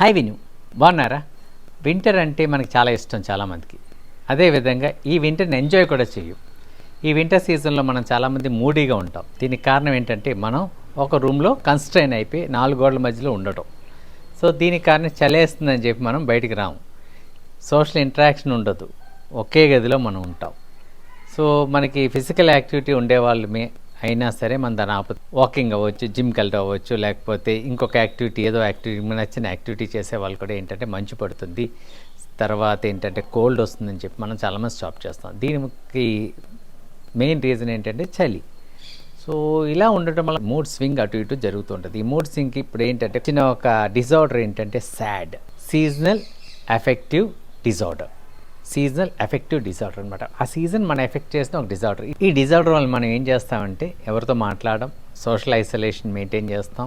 Hi విను బాగున్నారా? Winter అంటే మనకు చాలా ఇష్టం చాలామందికి అదేవిధంగా ఈ వింటర్ని ఎంజాయ్ కూడా చేయు ఈ వింటర్ సీజన్లో మనం చాలామంది మూడీగా ఉంటాం. దీనికి కారణం ఏంటంటే మనం ఒక రూమ్లో కన్స్ట్రైన్ అయిపోయి నాలుగు గోడల మధ్యలో ఉండటం. సో దీనికి కారణం చలేస్తుందని చెప్పి మనం బయటికి రాము. సోషల్ ఇంటరాక్షన్ ఉండదు. ఒకే గదిలో మనం ఉంటాం. సో మనకి ఫిజికల్ యాక్టివిటీ ఉండేవాళ్ళమే అయినా సరే మన దాని ఆప వాకింగ్ అవ్వచ్చు జిమ్కి వెళ్ళడం అవ్వచ్చు లేకపోతే ఇంకొక యాక్టివిటీ ఏదో యాక్టివిటీ నచ్చిన యాక్టివిటీ చేసే వాళ్ళు కూడా ఏంటంటే మంచు పడుతుంది. తర్వాత ఏంటంటే కోల్డ్ వస్తుందని చెప్పి మనం చాలామంది స్టాప్ చేస్తాం. దీనికి మెయిన్ రీజన్ ఏంటంటే చలి. సో ఇలా ఉండటం వల్ల మూడ్ స్వింగ్ అటు ఇటు జరుగుతుంటుంది ఈ మూడ్ స్వింగ్ ఇప్పుడు ఏంటంటే చిన్న ఒక డిజార్డర్ ఏంటంటే SAD seasonal effective disorder seasonal effective disorder అనమాట ఆ సీజన్ మన ఎఫెక్ట్ చేసిన ఒక డిజార్డర్. ఈ డిజార్డర్ వల్ల మనం ఏం చేస్తామంటే ఎవరితో మాట్లాడడం సోషల్ ఐసోలేషన్ మెయింటైన్ చేస్తాం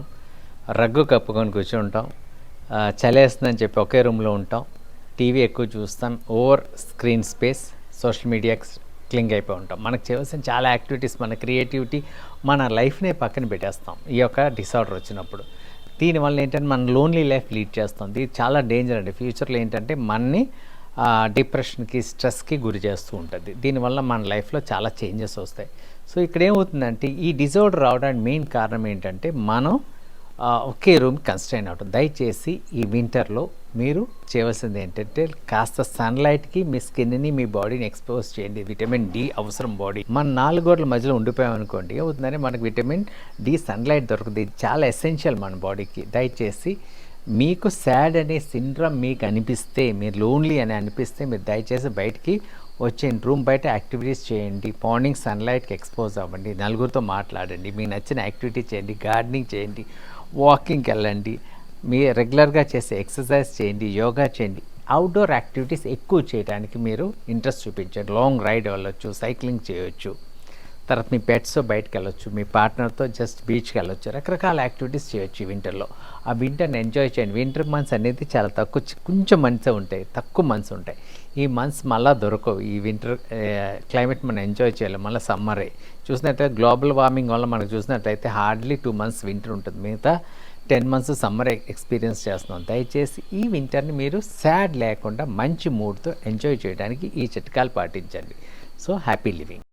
రగ్గు కప్పుకొని కూర్చుంటాం చలేస్తుందని చెప్పి ఒకే రూమ్లో ఉంటాం టీవీ ఎక్కువ చూస్తాం ఓవర్ స్క్రీన్ స్పేస్ సోషల్ మీడియాకి క్లింగ్ అయిపోయి ఉంటాం. మనకు చేయవలసిన చాలా యాక్టివిటీస్ మన క్రియేటివిటీ మన లైఫ్నే పక్కన పెట్టేస్తాం. ఈ యొక్క డిసార్డర్ వచ్చినప్పుడు. దీనివల్ల ఏంటంటే మనం లోన్లీ లైఫ్ లీడ్ చేస్తాం ఇది చాలా డేంజర్ అండి. ఫ్యూచర్లో ఏంటంటే మనని డిప్రెషన్కి స్ట్రెస్కి గురి చేస్తూ ఉంటుంది. దీనివల్ల మన లైఫ్లో చాలా చేంజెస్ వస్తాయి. సో ఇక్కడ ఏమవుతుందంటే ఈ డిజార్డర్ రావడానికి మెయిన్ కారణం ఏంటంటే మనం ఒకే రూమ్ కన్స్ట్రైన్ అవటం దయచేసి ఈ వింటర్లో మీరు చేయవలసింది ఏంటంటే కాస్త సన్లైట్కి మీ స్కిన్ని మీ బాడీని ఎక్స్పోజ్ చేయండి. విటమిన్ డి అవసరం బాడీ మన నాలుగు గోడల మధ్యలో ఉండిపోయామనుకోండి ఏమవుతుందంటే మనకు విటమిన్ డి సన్లైట్ దొరుకుతుంది. చాలా ఎసెన్షియల్ మన బాడీకి దయచేసి మీకు సాడ్ అనే సిండ్రమ్ మీకు అనిపిస్తే మీరు లోన్లీ అని అనిపిస్తే మీరు దయచేసి బయటికి వచ్చేయండి రూమ్ బయట యాక్టివిటీస్ చేయండి. మార్నింగ్ సన్లైట్కి ఎక్స్పోజ్ అవ్వండి. నలుగురితో మాట్లాడండి. మీకు నచ్చిన యాక్టివిటీ చేయండి. గార్డెనింగ్ చేయండి. వాకింగ్కి వెళ్ళండి. మీ రెగ్యులర్గా చేసే ఎక్సర్సైజ్ చేయండి. యోగా చేయండి. అవుట్డోర్ యాక్టివిటీస్ ఎక్కువ చేయడానికి మీరు ఇంట్రెస్ట్ చూపించండి. లాంగ్ రైడ్ వెళ్ళొచ్చు. సైక్లింగ్ చేయొచ్చు. తర్వాత మీ పెట్స్తో బయటకు వెళ్ళొచ్చు మీ పార్ట్నర్తో జస్ట్ బీచ్కి వెళ్ళొచ్చు రకరకాల యాక్టివిటీస్ చేయొచ్చు ఈ వింటర్లో. ఆ వింటర్ని ఎంజాయ్ చేయండి. వింటర్ మంత్స్ అనేది చాలా తక్కువ కొంచెం మంత్స్ ఉంటాయి తక్కువ మంత్స్ ఉంటాయి. ఈ మంత్స్ మళ్ళీ దొరకవు. ఈ వింటర్ క్లైమేట్ మనం ఎంజాయ్ చేయాలి మళ్ళీ సమ్మరే. చూసినట్లయితే గ్లోబల్ వార్మింగ్ వల్ల మనకు చూసినట్లయితే హార్డ్లీ టూ మంత్స్ వింటర్ ఉంటుంది. మిగతా టెన్ మంత్స్ సమ్మర్ ఎక్స్పీరియన్స్ చేస్తున్నాం. దయచేసి ఈ వింటర్ని మీరు సాడ్ లేకుండా మంచి మూడ్తో ఎంజాయ్ చేయడానికి ఈ చిట్కాలు పాటించండి. So happy living.